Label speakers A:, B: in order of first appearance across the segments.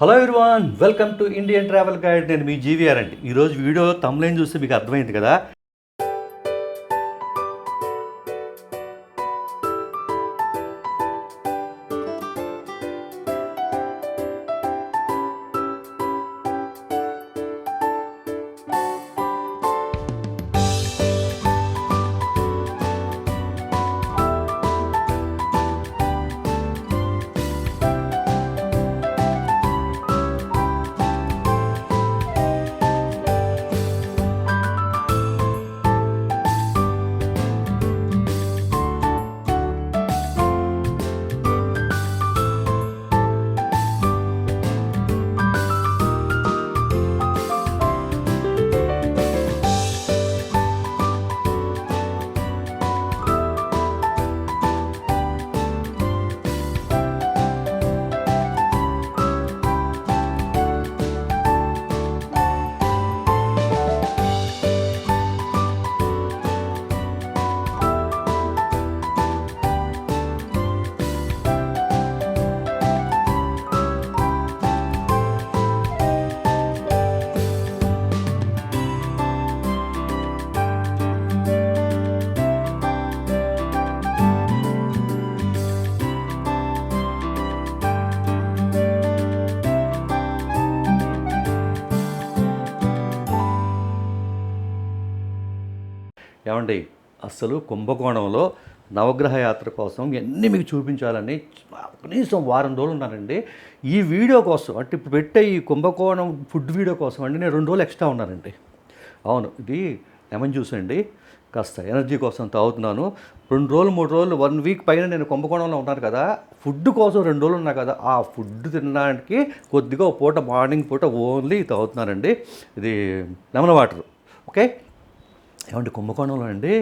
A: Hello everyone welcome to Indian travel guide. నేను మీ GVR అండి. ఈరోజు వీడియో తమ్లైన్ చూస్తే మీకు అర్థమైంది కదా? ఏమండి అసలు కుంభకోణంలో నవగ్రహ యాత్ర కోసం ఎన్ని మీకు చూపించాలని కనీసం వారం రోజులు ఉన్నానండి ఈ వీడియో కోసం అంటే ఇప్పుడు పెట్టే ఈ కుంభకోణం ఫుడ్ వీడియో కోసం అండి నేను రెండు రోజులు ఎక్స్ట్రా ఉన్నానండి. అవును ఇది లెమన్ జ్యూస్ అండి. కాస్త ఎనర్జీ కోసం తాగుతున్నాను. రెండు రోజులు మూడు రోజులు వన్ వీక్ పైన నేను కుంభకోణంలో ఉన్నాను కదా ఫుడ్ కోసం రెండు రోజులు ఉన్నా కదా ఆ ఫుడ్ తినడానికి కొద్దిగా పూట మార్నింగ్ పూట ఓన్లీ తాగుతున్నానండి. ఇది లెమన్ వాటర్ ఓకే? ఏమంటే కుంభకోణంలో అండి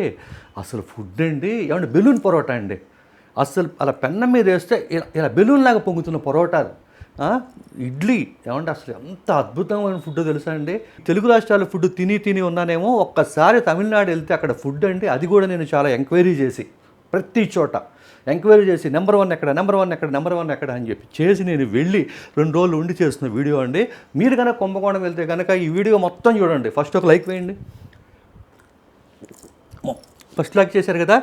A: అసలు ఫుడ్ అండి ఏమంటే బెలూన్ పరోటా అండి. అసలు అలా పెన్నం మీద వేస్తే ఇలా ఇలా బెలూన్ లాగా పొంగుతున్న పరోటా ఇడ్లీ ఏమంటే అసలు ఎంత అద్భుతమైన ఫుడ్ తెలుసా అండి. తెలుగు రాష్ట్రాల ఫుడ్ తిని తిని ఉన్నానేమో ఒక్కసారి తమిళనాడు వెళ్తే అక్కడ ఫుడ్ అండి అది కూడా నేను చాలా ఎంక్వైరీ చేసి ప్రతి చోట ఎంక్వైరీ చేసి నెంబర్ వన్ ఎక్కడ నెంబర్ వన్ ఎక్కడ నెంబర్ వన్ ఎక్కడ అని చెప్పి చేసి నేను వెళ్ళి రెండు రోజులు ఉండి చేస్తున్న వీడియో అండి. మీరు కనుక కుంభకోణం వెళ్తే కనుక ఈ వీడియో మొత్తం చూడండి. ఫస్ట్ ఒక లైక్ వేయండి. ఫస్ట్ లాక్ చేశారు కదా?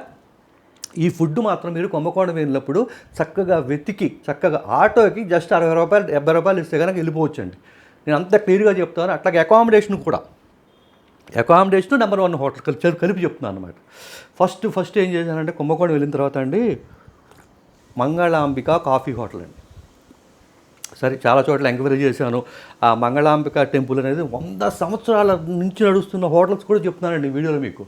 A: ఈ ఫుడ్ మాత్రం మీరు కుంభకోణం వెళ్ళినప్పుడు చక్కగా వెతికి చక్కగా ఆటోకి జస్ట్ అరవై రూపాయలు డెబ్బై రూపాయలు ఇస్తే కనుక వెళ్ళిపోవచ్చండి. నేను అంత క్లియర్గా చెప్తాను. అట్లాగే అకామిడేషన్ కూడా. అకామిడేషన్ నెంబర్ వన్ హోటల్ కలిపి కలిపి చెప్తున్నాను అనమాట ఫస్ట్ ఫస్ట్ ఏం చేశానంటే కుంభకోణం వెళ్ళిన తర్వాత అండి మంగళాంబిక కాఫీ హోటల్ అండి. సరే చాలా చోట్ల ఎంక్వైరీ చేశాను. ఆ మంగళాంబిక టెంపుల్ అనేది వంద సంవత్సరాల నుంచి నడుస్తున్న హోటల్స్ కూడా చెప్తున్నానండి వీడియోలో మీకు.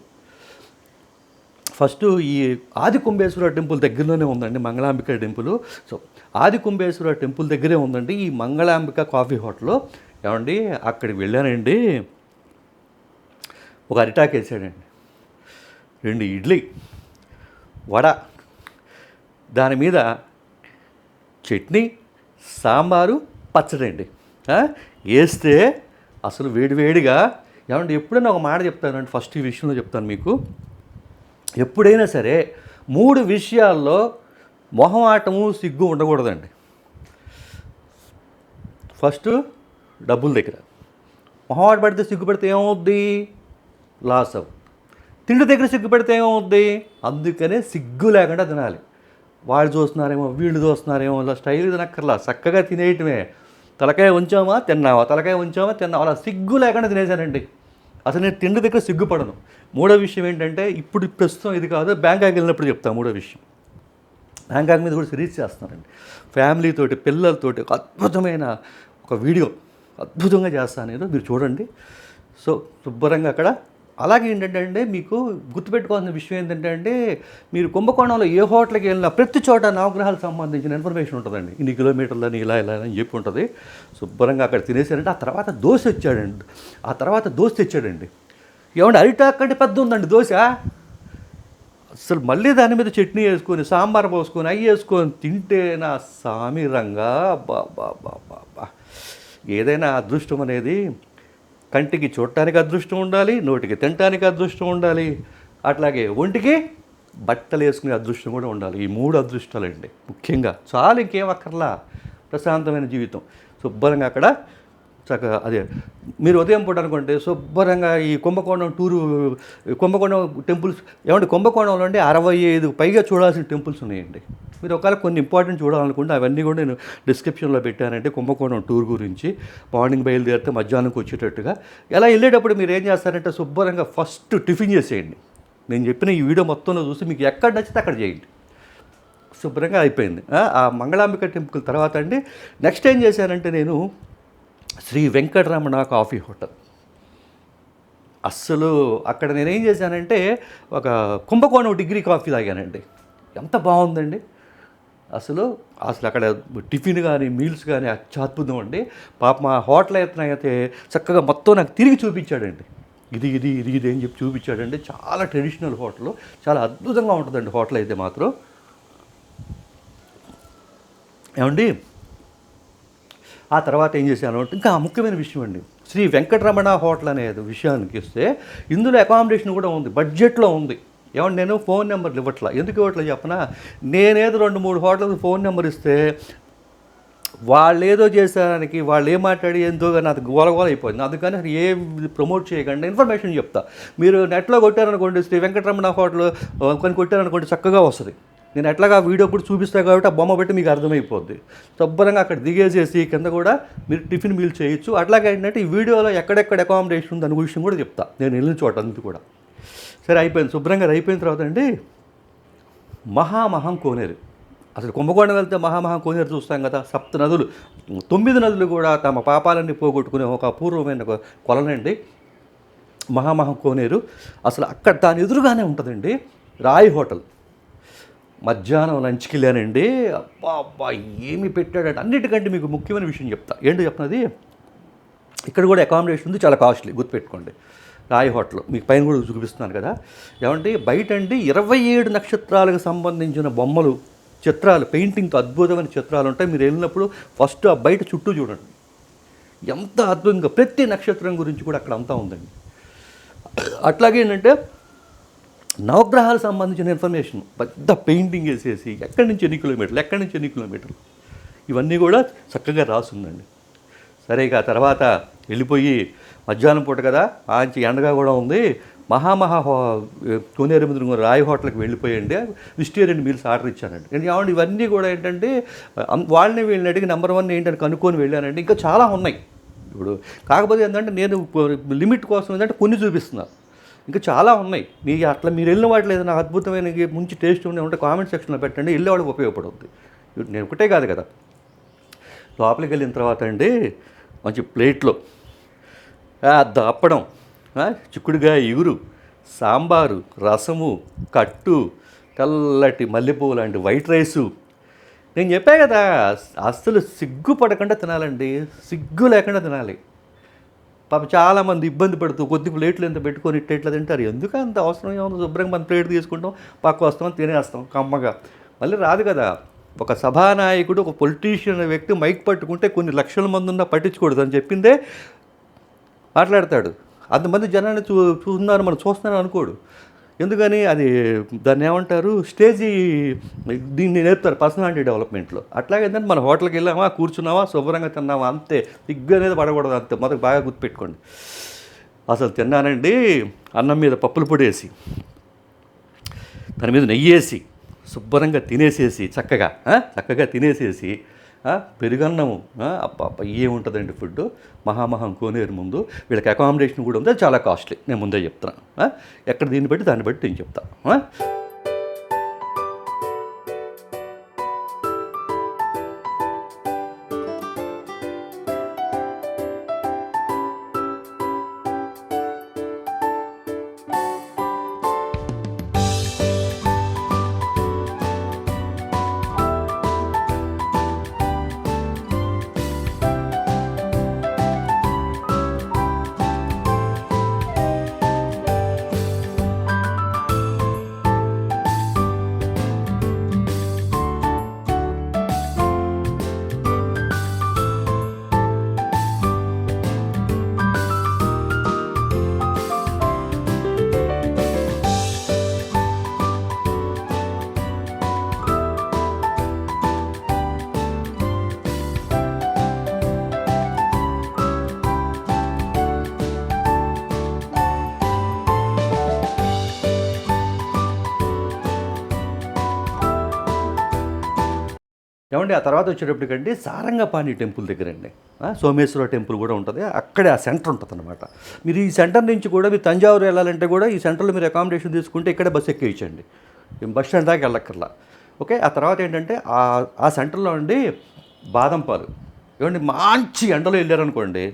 A: ఫస్ట్ ఈ ఆది కుంభేశ్వర టెంపుల్ దగ్గరలోనే ఉందండి మంగళాంబిక టెంపుల్. సో ఆది కుంభేశ్వర టెంపుల్ దగ్గరే ఉందండి ఈ మంగళాంబిక కాఫీ హోటల్. ఏమండి అక్కడికి వెళ్ళానండి. ఒక అరిటాక్ వేసాడండి రెండు ఇడ్లీ వడ దాని మీద చట్నీ సాంబారు పచ్చడి అండి. వేస్తే అసలు వేడివేడిగా ఏమంటే ఎప్పుడైనా ఒక మాట చెప్తానండి ఫస్ట్ ఈ విషయంలో చెప్తాను మీకు. ఎప్పుడైనా సరే మూడు విషయాల్లో మొహమాటము సిగ్గు ఉండకూడదండి. ఫస్ట్ డబ్బుల దగ్గర. మొహమాట పడితే సిగ్గుపడితే ఏమవుద్ది? లాస్ అవుద్ది తిండి దగ్గర సిగ్గుపడితే ఏమవుద్ది? అందుకనే సిగ్గు లేకుండా తినాలి. వాళ్ళు చూస్తున్నారేమో వీళ్ళు చూస్తున్నారేమో ఇలా స్టైల్ తినక్కర్లా. చక్కగా తినేయటమే. తలకాయ ఉంచామా? తిన్నావా? తలకాయ ఉంచామా? తిన్నావా? అలా సిగ్గు లేకుండా తినేశానండి. అసలు నేను తిండి దగ్గర సిగ్గుపడను. మూడో విషయం ఏంటంటే ఇప్పుడు ప్రస్తుతం ఇది కాదు బ్యాంకాక్ వెళ్ళినప్పుడు చెప్తాను మూడో విషయం. బ్యాంకాక్ మీద కూడా సిరీస్ చేస్తున్నానండి ఫ్యామిలీతోటి పిల్లలతోటి ఒక అద్భుతమైన ఒక వీడియో అద్భుతంగా చేస్తాను. నేను మీరు చూడండి. సో శుభ్రంగా అక్కడ అలాగే ఏంటంటే అండి మీకు గుర్తుపెట్టుకోవాల్సిన విషయం ఏంటంటే అండి మీరు కుంభకోణంలో ఏ హోటల్కి వెళ్ళినా ప్రతి చోట నవగ్రహాలకు సంబంధించిన ఇన్ఫర్మేషన్ ఉంటుందండి. ఇన్ని కిలోమీటర్లని ఇలా ఇలా అని చెప్పి ఉంటుంది. శుభ్రంగా అక్కడ తినేసారంటే ఆ తర్వాత దోశ వచ్చాడండి ఆ తర్వాత దోశ తెచ్చాడండి. ఏమంటే అరిటాక్ అంటే పెద్ద ఉందండి దోశ? అసలు మళ్ళీ దాని మీద చట్నీ వేసుకొని సాంబార్ పోసుకొని అవి వేసుకొని తింటే నా సామిరంగా బా బా బా బా ఏదైనా అదృష్టం అనేది కంటికి చూడటానికి అదృష్టం ఉండాలి నోటికి తినటానికి అదృష్టం ఉండాలి. అట్లాగే ఒంటికి బట్టలు వేసుకునే అదృష్టం కూడా ఉండాలి. ఈ మూడు అదృష్టాలండి. ముఖ్యంగా చాలు ఇంకేం అక్కర్లా. ప్రశాంతమైన జీవితం. శుభ్రంగా అక్కడ చక్కగా అదే. మీరు ఉదయం పూట అనుకోండి శుభ్రంగా ఈ కుంభకోణం టూరు కుంభకోణం టెంపుల్స్ ఏమంటే కుంభకోణంలో అండి అరవై ఐదు పైగా చూడాల్సిన టెంపుల్స్ ఉన్నాయండి. మీరు ఒకవేళ కొన్ని ఇంపార్టెంట్ చూడాలనుకుంటే అవన్నీ కూడా నేను డిస్క్రిప్షన్లో పెట్టానంటే కుంభకోణం టూర్ గురించి. మార్నింగ్ బయలుదేరితే మధ్యాహ్నంకి వచ్చేటట్టుగా. ఎలా వెళ్ళేటప్పుడు మీరు ఏం చేస్తారంటే శుభ్రంగా ఫస్ట్ టిఫిన్ చేసేయండి. నేను చెప్పిన ఈ వీడియో మొత్తంలో చూసి మీకు ఎక్కడ నచ్చితే అక్కడ చేయండి. శుభ్రంగా అయిపోయింది. ఆ మంగళాంబిక టెంపుల్ తర్వాత అండి నెక్స్ట్ ఏం చేశానంటే నేను శ్రీ వెంకటరమణ కాఫీ హోటల్. అస్సలు అక్కడ నేనేం చేశానంటే ఒక కుంభకోణం డిగ్రీ కాఫీ తాగానండి. ఎంత బాగుందండి. అసలు అసలు అక్కడ టిఫిన్ కానీ మీల్స్ కానీ అత్యద్భుతం అండి. పాప మా హోటల్ అయితే చక్కగా మొత్తం నాకు తిరిగి చూపించాడండి. ఇది ఇది ఇది ఇది అని చెప్పి చూపించాడండి. చాలా ట్రెడిషనల్ హోటల్. చాలా అద్భుతంగా ఉంటుందండి హోటల్ అయితే మాత్రం. ఏమండి? ఆ తర్వాత ఏం చేశాను అంటే ఇంకా ముఖ్యమైన విషయం అండి. శ్రీ వెంకటరమణ హోటల్ అనే విషయానికి వస్తే ఇందులో అకామిడేషన్ కూడా ఉంది బడ్జెట్లో ఉంది. ఏమంటే నేను ఫోన్ నెంబర్లు ఇవ్వట్లా? ఎందుకు ఇవ్వట్లే చెప్పనా? నేనేదో రెండు మూడు హోటల్కి ఫోన్ నెంబర్ ఇస్తే వాళ్ళు ఏదో చేసేదానికి వాళ్ళు ఏం మాట్లాడి ఏందో నాకు అది గోలగోల అయిపోయింది. అందుకని అసలు ఏ ప్రమోట్ చేయకుండా ఇన్ఫర్మేషన్ చెప్తా. మీరు నెట్లో కొట్టారనుకోండి శ్రీ వెంకటరమణ హోటల్ కొన్ని కొట్టారనుకోండి చక్కగా వస్తుంది. నేను ఎట్లాగా వీడియో కూడా చూపిస్తాను కాబట్టి ఆ బొమ్మ పెట్టి మీకు అర్థమైపోద్ది. శుభ్రంగా అక్కడ దిగేసేసి కింద కూడా మీరు టిఫిన్ మీల్ చేయొచ్చు. అట్లాగే ఏంటంటే ఈ వీడియోలో ఎక్కడెక్కడ అకామిడేషన్ ఉంది దాని విషయం కూడా చెప్తా. నేను వెళ్ళిన చోట అందు కూడా. సరే అయిపోయింది. శుభ్రంగా అయిపోయిన తర్వాత అండి మహామహం కోనేరు. అసలు కుంభకోణం వెళ్తే మహామహం కోనేరు చూస్తాం కదా సప్త నదులు. తొమ్మిది నదులు కూడా తమ పాపాలన్నీ పోగొట్టుకునే ఒక అపూర్వమైన కొలనండి మహామహం కోనేరు. అసలు అక్కడ దాని ఎదురుగానే ఉంటుందండి రాయి హోటల్. మధ్యాహ్నం లంచ్కి వెళ్ళానండి. అబ్బా అబ్బా ఏమి పెట్టాడంటే? అన్నిటికంటే మీకు ముఖ్యమైన విషయం చెప్తా. ఏంటో చెప్పినది? ఇక్కడ కూడా అకామిడేషన్ ఉంది చాలా కాస్ట్లీ గుర్తుపెట్టుకోండి. రాయ్ హోటల్ మీకు పైన కూడా చూపిస్తున్నాను కదా. ఏమంటే బయట అండి ఇరవై ఏడు నక్షత్రాలకు సంబంధించిన బొమ్మలు చిత్రాలు పెయింటింగ్తో అద్భుతమైన చిత్రాలు ఉంటాయి. మీరు వెళ్ళినప్పుడు ఫస్ట్ ఆ బయట చుట్టూ చూడండి. ఎంత అద్భుతంగా ప్రతి నక్షత్రం గురించి కూడా అక్కడ అంతా ఉందండి. అట్లాగే ఏంటంటే నవగ్రహాలకు సంబంధించిన ఇన్ఫర్మేషన్ పెద్ద పెయింటింగ్ వేసేసి ఎక్కడి నుంచి ఎన్ని కిలోమీటర్లు ఎక్కడి నుంచి ఎన్ని కిలోమీటర్లు? ఇవన్నీ కూడా చక్కగా రాసుందండి. సరే ఇక ఆ తర్వాత వెళ్ళిపోయి మధ్యాహ్నం పూట కదా ఆంచి ఎండగా కూడా ఉంది. మహామహా హో కోనేరు మీద రాయి హోటల్కి వెళ్ళిపోయండి. వెజిటేరియన్ మీల్స్ ఆర్డర్ ఇచ్చానండి. నేను ఏమంటే ఇవన్నీ కూడా ఏంటంటే వాళ్ళని వీళ్ళని అడిగి నెంబర్ వన్ ఏంటని కనుక్కొని వెళ్ళానండి. ఇంకా చాలా ఉన్నాయి. ఇప్పుడు కాకపోతే ఏంటంటే నేను లిమిట్ కోసం ఏంటంటే కొన్ని చూపిస్తున్నాను ఇంకా చాలా ఉన్నాయి. మీ అట్లా మీరు వెళ్ళిన వాటిలో ఏదైనా అద్భుతమైన మంచి టేస్ట్ ఉండే ఉంటే కామెంట్ సెక్షన్లో పెట్టండి వెళ్ళేవాడికి ఉపయోగపడుతుంది ఇప్పుడు నేను ఒకటే కాదు కదా. లోపలికి వెళ్ళిన తర్వాత అండి మంచి ప్లేట్లో దప్పడం చిక్కుడుగా చిక్కుడుగాయ ఇగురు సాంబారు రసము కట్టు తెల్లటి మల్లెపువ్వు లాంటి వైట్ రైసు నేను చెప్పా కదా అస్సలు సిగ్గు పడకుండా తినాలండి. సిగ్గు లేకుండా తినాలి. పాప చాలామంది ఇబ్బంది పడుతూ కొద్ది ప్లేట్లు ఎంత పెట్టుకొని ఇట్లా ఇట్లా తింటారు. ఎందుకు అంత అవసరం? ఏముంది? శుభ్రంగా మన ప్లేట్ తీసుకుంటాం పక్క వస్తాం తినేస్తాం కమ్మగా. మళ్ళీ రాదు కదా. ఒక సభానాయకుడు ఒక పొలిటీషియన్ అనే వ్యక్తి మైక్ పట్టుకుంటే కొన్ని లక్షల మంది ఉన్నా పట్టించకూడదు అని చెప్పిందే మాట్లాడతాడు. అంతమంది జనాన్ని చూ చూస్తున్నారు మనం చూస్తున్నాను అనుకోడు. ఎందుకని అది దాన్ని ఏమంటారు? స్టేజీ దీన్ని నేర్పుతారు పర్సనాలిటీ డెవలప్మెంట్లో. అట్లాగే ఏంటంటే మన హోటల్కి వెళ్ళామా కూర్చున్నామా శుభ్రంగా తిన్నామా అంతే. దిగ్గు అనేది పడకూడదు అంతే. మొదటి బాగా గుర్తుపెట్టుకోండి. అసలు తిన్నానండి అన్నం మీద పప్పుల పొడి వేసి దాని మీద నెయ్యి వేసి శుభ్రంగా తినేసేసి చక్కగా చక్కగా తినేసేసి పెరుగన్నము. అప్ప ఏముంటుందండి ఫుడ్ మహామహం కోనేరు ముందు. వీళ్ళకి అకామిడేషన్ కూడా ఉంది. చాలా కాస్ట్లీ నేను ముందే చెప్తాను ఎక్కడ దీన్ని బట్టి దాన్ని బట్టి నేను చెప్తాను ఏమండి ఆ తర్వాత వచ్చేటప్పటికండి సారంగపాణి టెంపుల్ దగ్గర అండి సోమేశ్వర టెంపుల్ కూడా ఉంటుంది. అక్కడే ఆ సెంటర్ ఉంటుంది అనమాట మీరు ఈ సెంటర్ నుంచి కూడా మీరు తంజావూరు వెళ్ళాలంటే కూడా ఈ సెంటర్లో మీరు అకామిడేషన్ తీసుకుంటే ఇక్కడే బస్సు ఎక్కేయచ్చండి. బస్ స్టాండ్ దాకా వెళ్ళక్కర్లా. ఓకే ఆ తర్వాత ఏంటంటే ఆ ఆ సెంటర్లో అండి బాదం పాలు. ఏమండి మంచి ఎండలో వెళ్ళారనుకోండి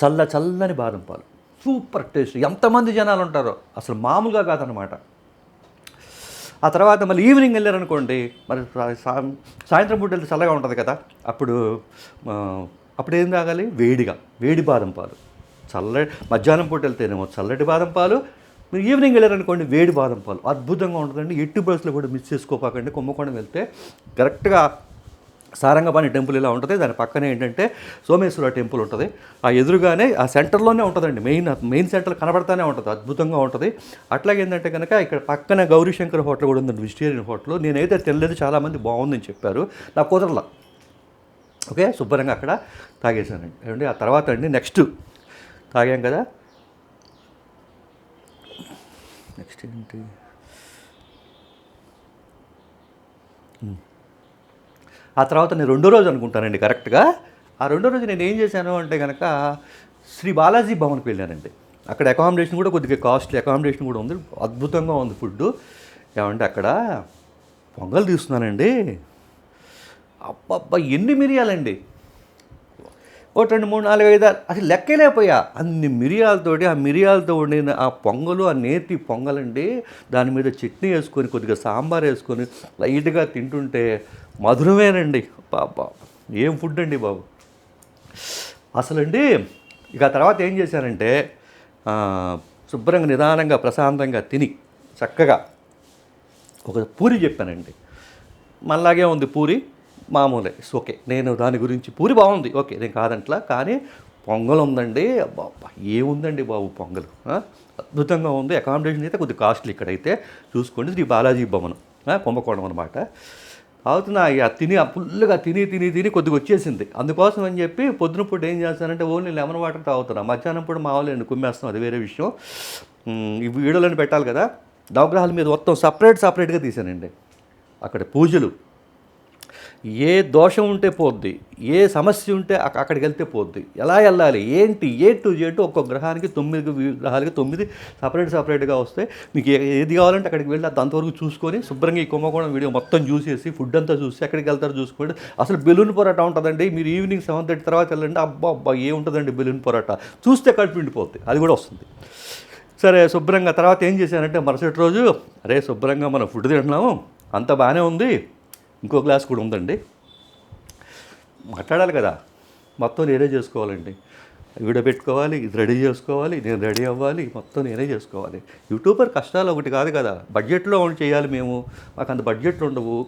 A: చల్ల చల్లని బాదం పాలు. Super taste. ఎంతమంది జనాలు ఉంటారో అసలు మామూలుగా కాదనమాట ఆ తర్వాత మళ్ళీ ఈవినింగ్ వెళ్ళారనుకోండి మరి సాయంత్రం పూట వెళ్తే చల్లగా ఉంటుంది కదా అప్పుడు అప్పుడు ఏం తాగాలి? వేడిగా వేడి బాదం పాలు. చల్ల మధ్యాహ్నం పూట వెళ్తేనేమో చల్లటి బాదం పాలు మీరు ఈవినింగ్ వెళ్ళారనుకోండి వేడి బాదం పాలు. అద్భుతంగా ఉంటుందండి. ఎట్టి బస్సులో కూడా మిస్ చేసుకోపాకండి. కుంభకోణం వెళ్తే కరెక్ట్గా సారంగపాణి టెంపుల్ ఇలా ఉంటుంది. దాని పక్కనే ఏంటంటే సోమేశ్వర టెంపుల్ ఉంటుంది. ఆ ఎదురుగానే ఆ సెంటర్లోనే ఉంటుందండి. మెయిన్ మెయిన్ సెంటర్ కనబడతానే ఉంటుంది. అద్భుతంగా ఉంటుంది. అట్లాగే ఏంటంటే కనుక ఇక్కడ పక్కన గౌరీశంకర్ హోటల్ కూడా ఉందండి వెజిటేరియన్ హోటల్. నేనైతే తినలేదు చాలామంది బాగుందని చెప్పారు. నా కుదరలా. ఓకే? శుభ్రంగా అక్కడ తాగేసానండి ఏమండి? ఆ తర్వాత అండి నెక్స్ట్. తాగాం కదా? నెక్స్ట్ ఏంటి? ఆ తర్వాత నేను రెండో రోజు అనుకుంటానండి కరెక్ట్గా ఆ రెండో రోజు నేను ఏం చేశాను అంటే కనుక శ్రీ బాలాజీ భవన్కి వెళ్ళానండి. అక్కడ అకామిడేషన్ కూడా కొద్దిగా కాస్ట్లీ అకామిడేషన్ కూడా ఉంది అద్భుతంగా ఉంది ఫుడ్ ఏమంటే అక్కడ పొంగల్ తీస్తున్నానండి. అబ్బబ్బా ఎన్ని మిరియాలండి? ఒకటి రెండు మూడు నాలుగు ఐదు అసలు లెక్కలేకపోయా. అన్ని మిరియాలతోటి ఆ మిరియాలతో వండిన ఆ పొంగలు ఆ నేతి పొంగలండి. దాని మీద చట్నీ వేసుకొని కొద్దిగా సాంబార్ వేసుకొని లైట్గా తింటుంటే మధురమేనండి. బాబా ఏం ఫుడ్ అండి బాబు? అసలండి ఇక ఆ తర్వాత ఏం చేశానంటే శుభ్రంగా నిదానంగా ప్రశాంతంగా తిని చక్కగా ఒక పూరి చెప్పానండి. మళ్ళాగే ఉంది పూరి మామూలే ఓకే. నేను దాని గురించి పూరి బాగుంది ఓకే నేను కాదంట్లా కానీ పొంగల్ ఉందండి అబ్బా ఏముందండి బాబు పొంగల్ అద్భుతంగా ఉంది. అకామిడేషన్ అయితే కొద్దిగా కాస్ట్లీ ఇక్కడైతే. చూసుకోండి శ్రీ బాలాజీ భవనం కుంభకోణం అనమాట అవుతున్నా ఇక తిని ఆ ఫుల్గా తిని తిని తిని కొద్దిగా వచ్చేసింది. అందుకోసం అని చెప్పి పొద్దున పూట ఏం చేస్తానంటే ఓన్లీ లెమన్ వాటర్ తాగుతున్నా. మధ్యాహ్నం పూట మామూలు కుమ్మేస్తాం అది వేరే విషయం. ఈ వీడియోలను పెట్టాలి కదా. నవగ్రహాల మీద మొత్తం సపరేట్ సపరేట్గా తీశానండి. అక్కడ పూజలు. ఏ దోషం ఉంటే పోద్ది ఏ సమస్య ఉంటే అక్క- అక్కడికి వెళ్తే పోద్ది. ఎలా వెళ్ళాలి? ఏంటి? ఏ టు జెడ్ ఒక్కొక్క గ్రహానికి తొమ్మిది గ్రహాలకి తొమ్మిది సపరేట్ సపరేట్గా వస్తే మీకు ఏ- ఏది కావాలంటే అక్కడికి వెళ్ళి దాంతవరకు అంతవరకు చూసుకొని శుభ్రంగా ఈ కుంభకోణం వీడియో మొత్తం చూసేసి ఫుడ్ అంతా చూసి ఎక్కడికి వెళ్తారో చూసుకోండి. అసలు బెలూన్ పొరాటా ఉంటుందండి. మీరు ఈవినింగ్ సెవెన్ థర్టీ తర్వాత వెళ్ళండి. అబ్బా అబ్బా ఏముంటుందండి బెలూన్ పొరాటా? చూస్తే కడుపు నిండిపోద్ది. అది కూడా వస్తుంది. సరే శుభ్రంగా తర్వాత ఏం చేశానంటే మరుసటి రోజు అరే శుభ్రంగా మనం ఫుడ్ తింటున్నాము. అంత బాగానే ఉంది. ఇంకో గ్లాస్ కూడా ఉందండి. మాట్లాడాలి కదా. మొత్తం నేనే చేసుకోవాలండి. విడబెట్టుకోవాలి పెట్టుకోవాలి ఇది రెడీ చేసుకోవాలి నేను రెడీ అవ్వాలి మొత్తం నేనే చేసుకోవాలి. యూట్యూబర్ కష్టాలు ఒకటి కాదు కదా. బడ్జెట్లో ఒకటి చేయాలి మేము? మాకు అంత బడ్జెట్లు ఉండవు.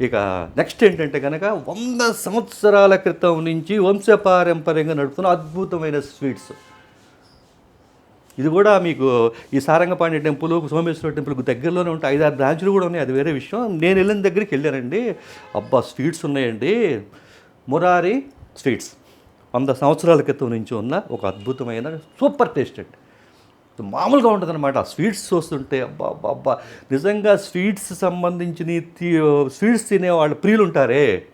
A: ఇక నెక్స్ట్ ఏంటంటే కనుక వంద సంవత్సరాల క్రితం నుంచి వంశపారంపర్యంగా నడుపుతున్న అద్భుతమైన స్వీట్స్. ఇది కూడా మీకు ఈ సారంగపాణి టెంపుల్ సోమేశ్వర టెంపుల్కి దగ్గరలోనే ఉంటాయి. ఐదారు బ్రాంచులు కూడా ఉన్నాయి. అది వేరే విషయం. నేను వెళ్ళిన దగ్గరికి వెళ్ళానండి. అబ్బా స్వీట్స్ ఉన్నాయండి. మురారి స్వీట్స్ వంద సంవత్సరాల క్రితం నుంచి ఉన్న ఒక అద్భుతమైన సూపర్ టేస్ట్ అండి. మామూలుగా ఉంటుంది అనమాట స్వీట్స్ చూస్తుంటే అబ్బా అబ్బా అబ్బా. నిజంగా స్వీట్స్ సంబంధించిన స్వీట్స్ తినే వాళ్ళు ప్రియులు ఉంటారే.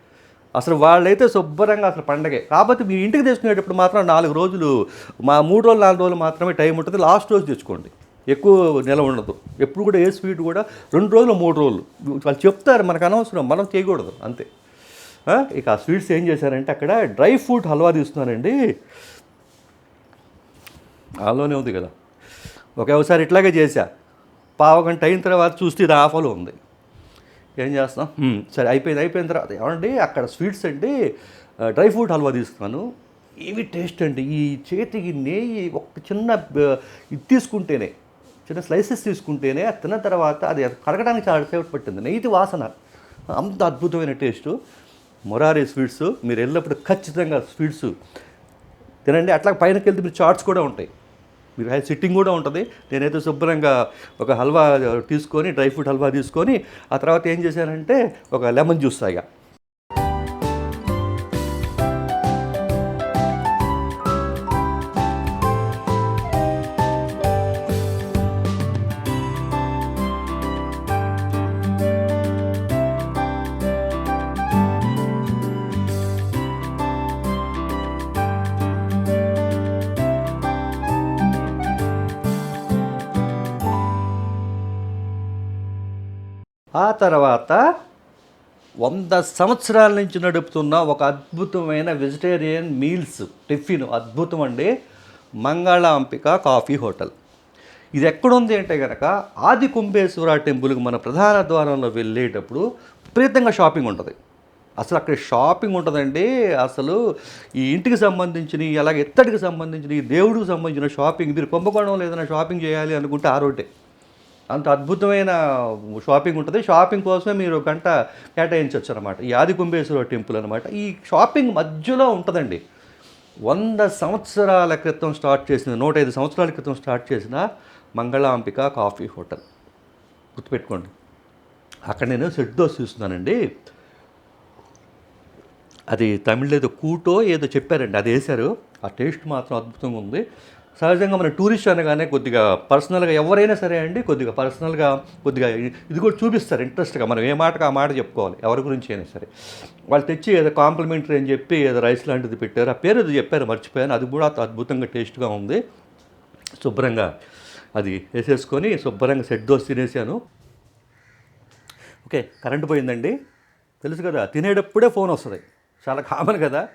A: అసలు వాళ్ళైతే శుభ్రంగా అసలు పండగే. కాకపోతే మీరు ఇంటికి తెచ్చుకునేటప్పుడు మాత్రం నాలుగు రోజులు మా మూడు రోజులు నాలుగు రోజులు మాత్రమే టైం ఉంటుంది. లాస్ట్ రోజు తెచ్చుకోండి. ఎక్కువ నిల ఉండదు. ఎప్పుడు కూడా ఏ స్వీట్ కూడా రెండు రోజులు మూడు రోజులు. వాళ్ళు చెప్తారు మనకు అనవసరం. మనం చేయకూడదు. అంతే. ఇక ఆ స్వీట్స్ ఏం చేశారంటే అక్కడ డ్రై ఫ్రూట్ హల్వా తీస్తున్నారండి. ఆలోనే ఉంది కదా. ఒకే ఒకసారి ఇట్లాగే చేశా. పావు గంట అయిన తర్వాత చూస్తే ఇది ఆఫలో ఉంది. ఏం చేస్తాం సరే అయిపోయింది అయిపోయిన తర్వాత ఏమండి అక్కడ స్వీట్స్ అండి డ్రై ఫ్రూట్ హల్వా తీసుకున్నాను. ఏమి టేస్ట్ అండి? ఈ చేతికి నెయ్యి ఒక చిన్న ఇది తీసుకుంటేనే చిన్న స్లైసెస్ తీసుకుంటేనే అది తిన్న తర్వాత అది కరగడానికి చాలా సేపు పట్టింది. నెయ్యి వాసన. అంత అద్భుతమైన టేస్టు. మొరారి స్వీట్స్ మీరు వెళ్ళినప్పుడు ఖచ్చితంగా స్వీట్స్ తినండి. అట్లా పైనకి వెళ్తే మీరు చాట్స్ కూడా ఉంటాయి. మీరు హై సిట్టింగ్ కూడా ఉంటుంది. నేనైతే శుభ్రంగా ఒక హల్వా తీసుకొని డ్రై ఫ్రూట్ హల్వా తీసుకొని ఆ తర్వాత ఏం చేశానంటే ఒక లెమన్ జ్యూస్ తాగా. ఆ తర్వాత వంద సంవత్సరాల నుంచి నడుపుతున్న ఒక అద్భుతమైన వెజిటేరియన్ మీల్స్ టిఫిన్ అద్భుతం అండి మంగళాంపిక కాఫీ హోటల్. ఇది ఎక్కడుంది అంటే కనుక ఆది కుంభేశ్వర టెంపుల్కి మన ప్రధాన ద్వారంలో వెళ్ళేటప్పుడు విపరీతంగా షాపింగ్ ఉంటుంది. అసలు అక్కడ షాపింగ్ ఉంటుందండి అసలు ఈ ఇంటికి సంబంధించిన అలాగే ఇత్తడికి సంబంధించిన ఈ దేవుడికి సంబంధించిన షాపింగ్. మీరు కుంభకోణంలో ఏదైనా షాపింగ్ చేయాలి అనుకుంటే ఆ రోడ్డే. అంత అద్భుతమైన షాపింగ్ ఉంటుంది. షాపింగ్ కోసమే మీరు గంట కేటాయించవచ్చు అనమాట ఈ ఆది కుంభేశ్వర టెంపుల్ అనమాట ఈ షాపింగ్ మధ్యలో ఉంటుందండి. వంద సంవత్సరాల క్రితం స్టార్ట్ చేసిన నూట ఐదు సంవత్సరాల క్రితం స్టార్ట్ చేసిన మంగళాంబిక కాఫీ హోటల్. గుర్తుపెట్టుకోండి. అక్కడ నేను సెట్ దోశ చూస్తున్నానండి. అది తమిళ్ ఏదో కూటో ఏదో చెప్పారండి. అది వేశారు. ఆ టేస్ట్ మాత్రం అద్భుతంగా ఉంది. సహజంగా మన టూరిస్ట్ అనగానే కొద్దిగా పర్సనల్గా ఎవరైనా సరే అండి కొద్దిగా పర్సనల్గా కొద్దిగా ఇది కూడా చూపిస్తారు ఇంట్రెస్ట్గా మనం ఏ మాటకు ఆ మాట చెప్పుకోవాలి ఎవరి గురించి అయినా సరే. వాళ్ళు తెచ్చి ఏదో కాంప్లిమెంటరీ అని చెప్పి ఏదో రైస్ లాంటిది పెట్టారు. ఆ పేరు ఏదో చెప్పారు మర్చిపోయాను. అది కూడా అద్భుతంగా టేస్ట్గా ఉంది. శుభ్రంగా అది వేసేసుకొని శుభ్రంగా సెట్ దోశ తినేసాను. ఓకే కరెంట్ పోయిందండి. తెలుసు కదా తినేటప్పుడే ఫోన్ వస్తుంది. చాలా కామన్ కదా.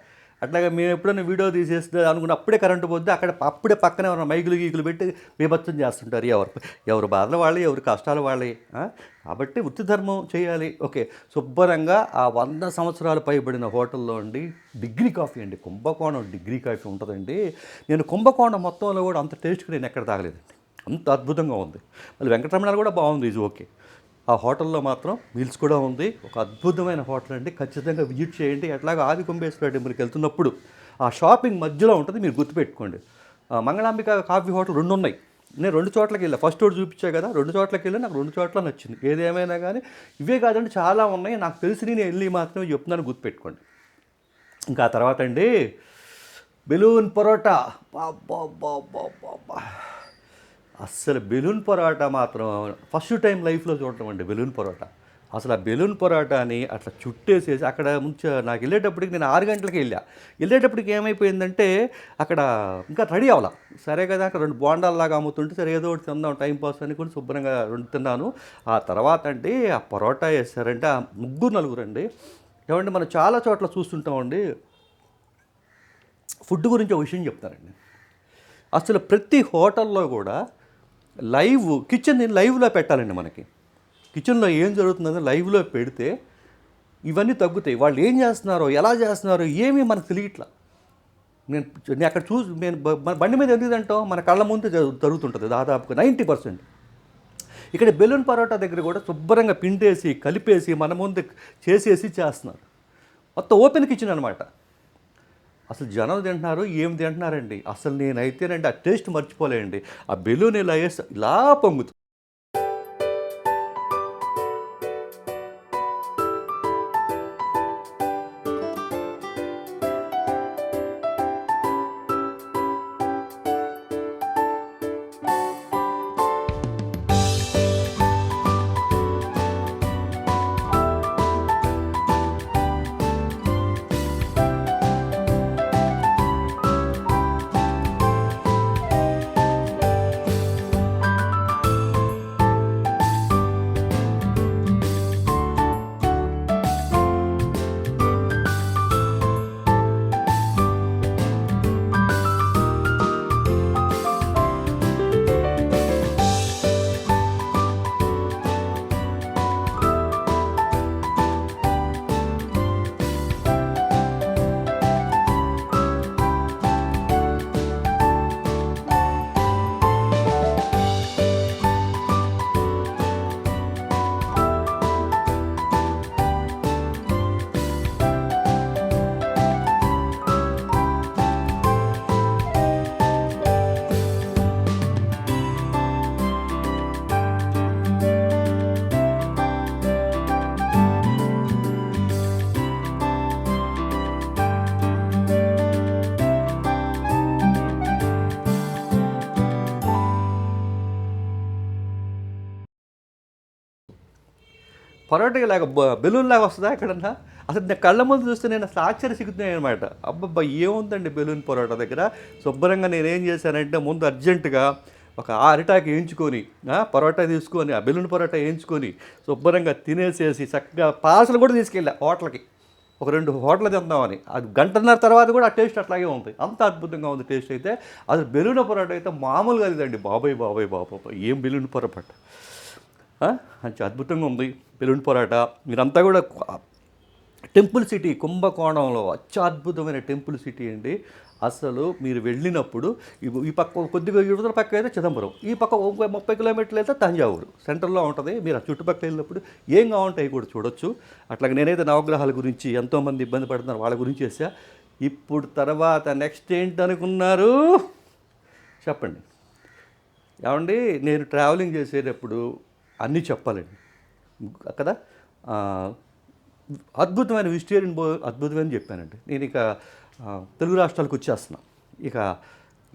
A: అట్లాగే మేము ఎప్పుడైనా వీడియో తీసేస్తే అనుకున్న అప్పుడే కరెంటు పోద్ది అక్కడ అప్పుడే పక్కనే ఉన్న మైకులు గీకులు పెట్టి బీభత్సం చేస్తుంటారు ఎవరు. ఎవరు బాధలు వాళ్ళే ఎవరు కష్టాలు వాళ్ళే కాబట్టి వృత్తి ధర్మం చేయాలి. ఓకే శుభ్రంగా ఆ వంద సంవత్సరాలు పైబడిన హోటల్లో అండి డిగ్రీ కాఫీ అండి కుంభకోణం డిగ్రీ కాఫీ ఉంటుందండి. నేను కుంభకోణం మొత్తంలో కూడా అంత టేస్ట్గా నేను ఎక్కడ తాగలేదండి. అంత అద్భుతంగా ఉంది. మళ్ళీ వెంకటరమణ కూడా బాగుంది ఇది ఓకే. ఆ హోటల్లో మాత్రం మీల్స్ కూడా ఉంది. ఒక అద్భుతమైన హోటల్ అండి. ఖచ్చితంగా విజిట్ చేయండి. ఎట్లాగో ఆది కుంభేశ్వర టెంపుల్కి వెళ్తున్నప్పుడు ఆ షాపింగ్ మధ్యలో ఉంటుంది. మీరు గుర్తుపెట్టుకోండి. మంగళాంబిక కాఫీ హోటల్ రెండు ఉన్నాయి. నేను రెండు చోట్లకి వెళ్ళా. ఫస్ట్ రోడ్ చూపించా కదా రెండు చోట్లకి వెళ్ళి. నాకు రెండు చోట్ల నచ్చింది. ఏదేమైనా కానీ ఇవే కాదండి చాలా ఉన్నాయి. నాకు తెలిసి నేను వెళ్ళి మాత్రమే చెప్తున్నాను. గుర్తుపెట్టుకోండి. ఇంకా ఆ తర్వాత అండి బెలూన్ పరోటా. బాబా అస్సలు బెలూన్ పరోటా మాత్రం ఫస్ట్ టైం లైఫ్లో చూడటం అండి బెలూన్ పరోటా. అసలు ఆ బెలూన్ పరోటాని అట్లా చుట్టేసేసి అక్కడ ముంచ నాకు వెళ్ళేటప్పటికి నేను ఆరు గంటలకు వెళ్ళా. వెళ్ళేటప్పటికి ఏమైపోయిందంటే అక్కడ ఇంకా రెడీ అవ్వాల. సరే కదా అక్కడ రెండు బోండాల్లాగా అమ్ముతుంటే సరే ఏదో ఒకటి తిందాం టైం పాస్ అని కూడా శుభ్రంగా రెండు తిన్నాను. ఆ తర్వాత అండి ఆ పరోటా వేస్తారంటే ఆ ముగ్గురు నలుగురు అండి ఏమంటే మనం చాలా చోట్ల చూస్తుంటామండి. ఫుడ్ గురించి ఒక విషయం చెప్తారండి అసలు ప్రతి హోటల్లో కూడా లైవ్ కిచెన్ లైవ్లో పెట్టాలండి మనకి. కిచెన్లో ఏం జరుగుతుందో లైవ్లో పెడితే ఇవన్నీ తగ్గుతాయి. వాళ్ళు ఏం చేస్తున్నారో ఎలా చేస్తున్నారో ఏమీ మనకు తెలియట్లా. నేను నేను అక్కడ చూసి నేను మన బండి మీద ఎందుకు తింటాం? మన కళ్ళ ముందు జరుగు- జరుగుతుంటుంది దాదాపుగా నైంటీ పర్సెంట్. ఇక్కడ బెలూన్ పరోటా దగ్గర కూడా శుభ్రంగా పిండేసి కలిపేసి మన ముందు చేసేసి చేస్తున్నారు. మొత్తం ఓపెన్ కిచెన్ అనమాట అసలు జనం తింటున్నారు ఏం తింటున్నారండి? అసలు నేనైతేనండి ఆ టేస్ట్ మర్చిపోలేండి ఆ బెలూన్ ఇలా వేస్తే ఇలా పొంగుతుంది పరోటా లాగా బెలూన్ లాగా వస్తుందా ఎక్కడన్నా? అసలు నేను కళ్ళ ముందు చూస్తే నేను అసలు ఆశ్చర్య సిగ్గుతున్నాయి అనమాట అబ్బబ్బా ఏముందండి బెలూన్ పరోటా దగ్గర? శుభ్రంగా నేనేం చేశానంటే ముందు అర్జెంటుగా ఒక అరిటాకి వేయించుకొని పరోటా తీసుకొని ఆ బెలూన్ పరోటా వేయించుకొని శుభ్రంగా తినేసేసి చక్కగా పార్సల్ కూడా తీసుకెళ్ళా హోటల్కి. ఒక రెండు హోటల్ తిందామని. అది గంటన్నర తర్వాత కూడా ఆ టేస్ట్ అట్లాగే ఉంది. అంత అద్భుతంగా ఉంది టేస్ట్ అయితే. అది బెలూన్ పరోటా అయితే మామూలుగా లేదండి. బాబాయ్ బాబాయ్ బాబాయ్. ఏం బెలూన్ పరోటా? అద్భుతంగా ఉంది. బెలూన్ పోరాట. మీరంతా కూడా టెంపుల్ సిటీ కుంభకోణంలో అత్యద్భుతమైన టెంపుల్ సిటీ అండి. అసలు మీరు వెళ్ళినప్పుడు ఈ- పక్క కొద్దిగా యువతల పక్క అయితే చిదంబరం. ఈ పక్క ముప్పై కిలోమీటర్లు అయితే తంజావూరు. సెంటర్లో ఉంటుంది. మీరు ఆ చుట్టుపక్కల వెళ్ళినప్పుడు ఏం కావుంటాయి కూడా చూడొచ్చు. అట్లాగే నేనైతే నవగ్రహాల గురించి ఎంతోమంది ఇబ్బంది పడుతున్నారు వాళ్ళ గురించి వేసా ఇప్పుడు తర్వాత నెక్స్ట్ ఏంటనుకున్నారు? చెప్పండి. ఏమండి? నేను ట్రావెలింగ్ చేసేటప్పుడు అన్నీ చెప్పాలండి. కదా? అద్భుతమైన వెజిటేరియన్ బో అద్భుతమైన చెప్పానండి. నేను ఇక తెలుగు రాష్ట్రాలకు వచ్చేస్తున్నా. ఇక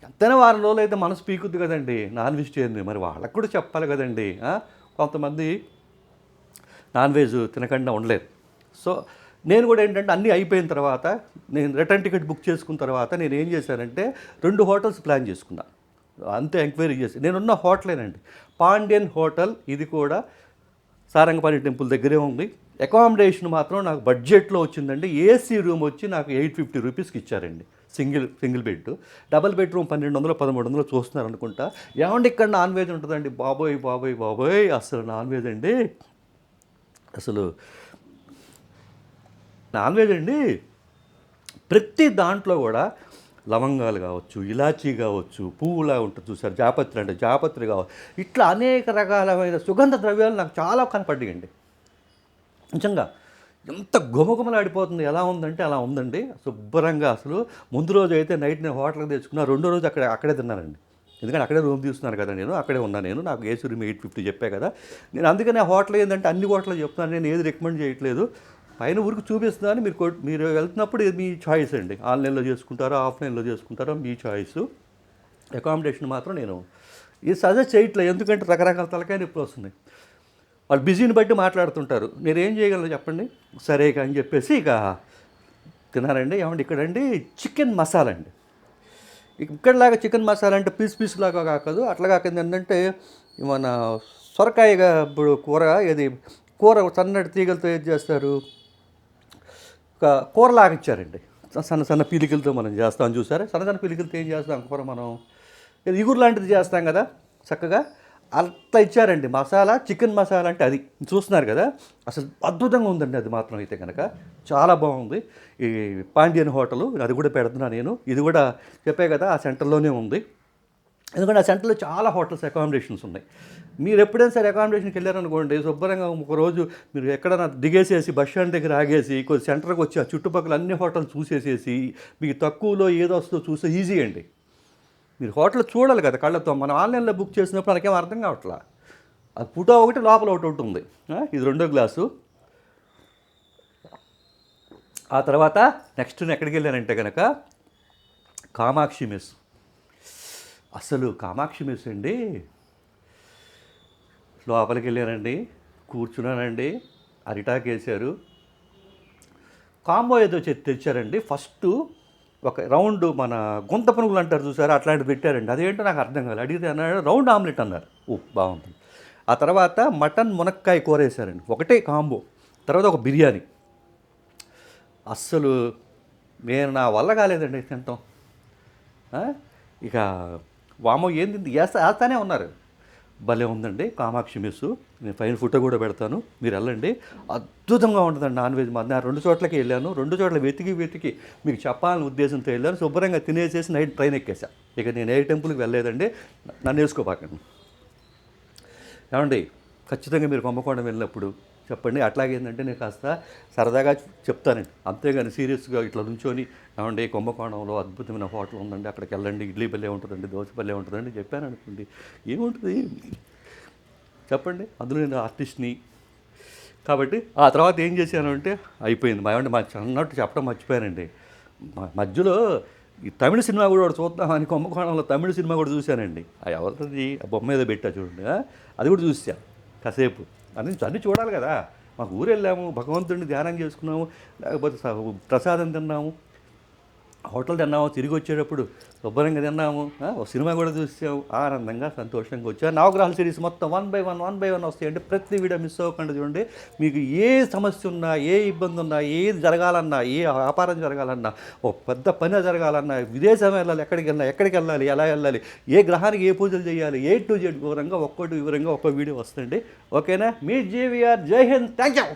A: ఎంతైనా వారం రోజులు అయితే మనసు పీకుద్ది కదండి నాన్ వెజిటేరియన్ మరి వాళ్ళకు కూడా చెప్పాలి కదండి కొంతమంది నాన్ వెజ్ తినకుండా ఉండలేదు సో నేను కూడా ఏంటంటే అన్నీ అయిపోయిన తర్వాత నేను రిటర్న్ టికెట్ బుక్ చేసుకున్న తర్వాత నేను ఏం చేశానంటే రెండు హోటల్స్ ప్లాన్ చేసుకున్నా. అంతే ఎంక్వైరీ చేసి నేనున్న హోటలేనండి. పాండ్యన్ హోటల్ ఇది కూడా సారంగపాణి టెంపుల్ దగ్గరే ఉంది. అకామిడేషన్ మాత్రం నాకు బడ్జెట్లో వచ్చిందండి. ఏసీ రూమ్ వచ్చి నాకు ఎయిట్ ఫిఫ్టీ రూపీస్కి ఇచ్చారండి. Single single bed double bedroom పన్నెండు వందలు పదమూడు వందలు చూస్తున్నారు అనుకుంటా ఏమండి ఇక్కడ నాన్ వెజ్ ఉంటుందండి? బాబోయ్ బాబోయ్ బాబోయ్. అసలు నాన్ వెజ్ అండి? అసలు నాన్ వెజ్ అండి? ప్రతి దాంట్లో కూడా లవంగాలు కావచ్చు ఇలాచీ కావచ్చు పువ్వులా ఉంటుంది చూసారు జాపత్రి అంటే జాపత్రి కావచ్చు. ఇట్లా అనేక రకాలమైన సుగంధ ద్రవ్యాలు నాకు చాలా కనపడ్డాయండి. నిజంగా ఎంత గుమగుమలాడిపోతుంది ఎలా ఉందంటే అలా ఉందండి. శుభ్రంగా అసలు ముందు రోజు అయితే నైట్ నేను హోటల్కి తెచ్చుకున్నా రెండో రోజు అక్కడ అక్కడే తిన్నానండి. ఎందుకంటే అక్కడే రూమ్ తీసుకున్నాను కదా నేను అక్కడే ఉన్నా నేను నాకు ఏసీ రూమ్ ఎయిట్ ఫిఫ్టీ చెప్పా కదా. నేను అందుకనే హోటల్ ఏంటంటే అన్ని హోటల్ చెప్తున్నాను నేను ఏది రికమెండ్ చేయట్లేదు. పైన ఊరికి చూపిస్తుందని మీరు మీరు వెళ్తున్నప్పుడు ఇది మీ చాయిస్ అండి. ఆన్లైన్లో చేసుకుంటారా ఆఫ్లైన్లో చేసుకుంటారా మీ చాయిస్ అకామిడేషన్ మాత్రం నేను ఇది సజెస్ట్ చేయట్లేదు. ఎందుకంటే రకరకాల తలకాయ నొప్పులు వస్తున్నాయి. వాళ్ళు బిజీని బట్టి మాట్లాడుతుంటారు. నేను ఏం చేయగలను చెప్పండి? సరే ఇక అని చెప్పేసి ఇక తినారండి ఏమండి ఇక్కడండి? చికెన్ మసాలా అండి. ఇక్కడలాగా చికెన్ మసాలా అంటే పీస్ పీస్ లాగా కాకదు. అట్లా కాకుండా ఏంటంటే మన సొరకాయగా ఇప్పుడు కూర ఇది కూర సన్నటి తీగలతో ఏది చేస్తారు? ఒక కూరలాగా ఇచ్చారండి సన్న సన్న పీలికలతో మనం చేస్తాం చూసారా? సన్న సన్న పీలికలతో ఏం చేస్తాం? కూర మనం ఇగురు లాంటిది చేస్తాం కదా చక్కగా. అట్లా ఇచ్చారండి. మసాలా చికెన్ మసాలా అంటే అది. చూస్తున్నారు కదా? అసలు అద్భుతంగా ఉందండి అది మాత్రం అయితే కనుక చాలా బాగుంది. ఈ పాండియన్ హోటలు అది కూడా పెడుతున్నా నేను. ఇది కూడా చెప్పే కదా ఆ సెంటర్లోనే ఉంది. ఎందుకంటే ఆ సెంటర్లో చాలా హోటల్స్ అకామిడేషన్స్ ఉన్నాయి. మీరు ఎప్పుడైనా సరే అకామిడేషన్కి వెళ్ళారనుకోండి శుభ్రంగా ఒక రోజు మీరు ఎక్కడైనా దిగేసేసి బస్ స్టాండ్ దగ్గర ఆగేసి కొద్ది సెంటర్కి వచ్చి ఆ చుట్టుపక్కల అన్ని హోటల్స్ చూసేసేసి మీకు తక్కువలో ఏదో వస్తుందో చూస్తే ఈజీ అండి. మీరు హోటల్ చూడాలి కదా కళ్ళతో. మనం ఆన్లైన్లో బుక్ చేసినప్పుడు మనకేం అర్థం కావట్లా? అది ఫోటో ఒకటి లోపల ఒకటి ఒకటి ఉంది ఇది రెండో గ్లాసు. ఆ తర్వాత నెక్స్ట్ నేను ఎక్కడికి వెళ్ళానంటే కనుక కామాక్షి మెస్. అసలు కామాక్షి మెస్ అండి. లోపలికి వెళ్ళానండి కూర్చున్నానండి అరిటాక్ వేశారు కాంబో ఏదో తెచ్చారండి. ఫస్ట్ ఒక రౌండ్ మన గుంత పనుగులు అంటారు చూసారు? అట్లాంటివి పెట్టారండి. అదేంటో నాకు అర్థం కాలేదు అడిగితే అన్నాడు రౌండ్ ఆమ్లెట్ అన్నారు. ఓ బాగుంది. ఆ తర్వాత మటన్ మునక్కాయ కూర వేసారండి ఒకటే కాంబో. తర్వాత ఒక బిర్యానీ. అస్సలు నేను నా వల్ల కాలేదండి తింటాం ఇక వామో ఏంది? వేస్తా వేస్తానే ఉన్నారు. భలే ఉందండి కామాక్షి మెస్సు. నేను పైన ఫోటో కూడా పెడతాను. మీరు వెళ్ళండి. అద్భుతంగా ఉంటుందండి నాన్ వెజ్. మా నేను రెండు చోట్లకి వెళ్ళాను. రెండు చోట్ల వెతికి వెతికి మీకు చెప్పాలని ఉద్దేశంతో వెళ్ళాను. శుభ్రంగా తినేసేసి నైట్ ట్రైన్ ఎక్కేసా ఇక నేను ఏ టెంపుల్కి వెళ్ళలేదండి. నన్ను వేసుకోపాకండి ఏమండి? ఖచ్చితంగా మీరు కుంభకోణం వెళ్ళినప్పుడు చెప్పండి. అట్లాగేందంటే నేను కాస్త సరదాగా చెప్తానండి అంతేగాని సీరియస్గా ఇట్లా నుంచొని ఏమండి కుంభకోణంలో అద్భుతమైన హోటల్ ఉందండి అక్కడికి వెళ్ళండి ఇడ్లీ పల్లె ఉంటుందండి దోశ పల్లె ఉంటుందండి చెప్పాను అనుకోండి. ఏముంటుంది? చెప్పండి. అందులో నేను ఆర్టిస్ట్ని. కాబట్టి ఆ తర్వాత ఏం చేశాను అంటే అయిపోయింది. మా ఏమంటే మా అన్నట్టు చెప్పడం మర్చిపోయానండి. మధ్యలో ఈ తమిళ సినిమా కూడా చూద్దామని కుంభకోణంలో తమిళ సినిమా కూడా చూశానండి. ఆ ఎవరిది? ఆ బొమ్మ ఏదో పెట్టా చూడండి. అది కూడా చూసా కాసేపు. అన్ని అన్నీ చూడాలి కదా. మాకు ఊరు వెళ్ళాము భగవంతుడిని ధ్యానం చేసుకున్నాము లేకపోతే ప్రసాదం తిన్నాము. హోటల్ తిన్నాము తిరిగి వచ్చేటప్పుడు శుభ్రంగా తిన్నాము ఒక సినిమా కూడా చూసాము. ఆనందంగా సంతోషంగా వచ్చాము. నవగ్రహాల సిరీస్ మొత్తం one by one one by one వస్తాయండి. ప్రతి వీడియో మిస్ అవ్వకుండా చూడండి. మీకు ఏ సమస్య ఉన్నా ఏ ఇబ్బంది ఉన్నా ఏది జరగాలన్నా ఏ వ్యాపారం జరగాలన్నా ఒక పెద్ద పని జరగాలన్నా విదేశం వెళ్ళాలి ఎక్కడికి వెళ్ళాలి ఎక్కడికి వెళ్ళాలి ఎలా వెళ్ళాలి ఏ గ్రహానికి ఏ పూజలు చేయాలి ఏ టు జెడ్ వివరంగా ఒక్కోటి వివరంగా ఒక్కో వీడియో వస్తుంది ఓకేనా? మీ జేవిఆర్. జై హింద్. Thank you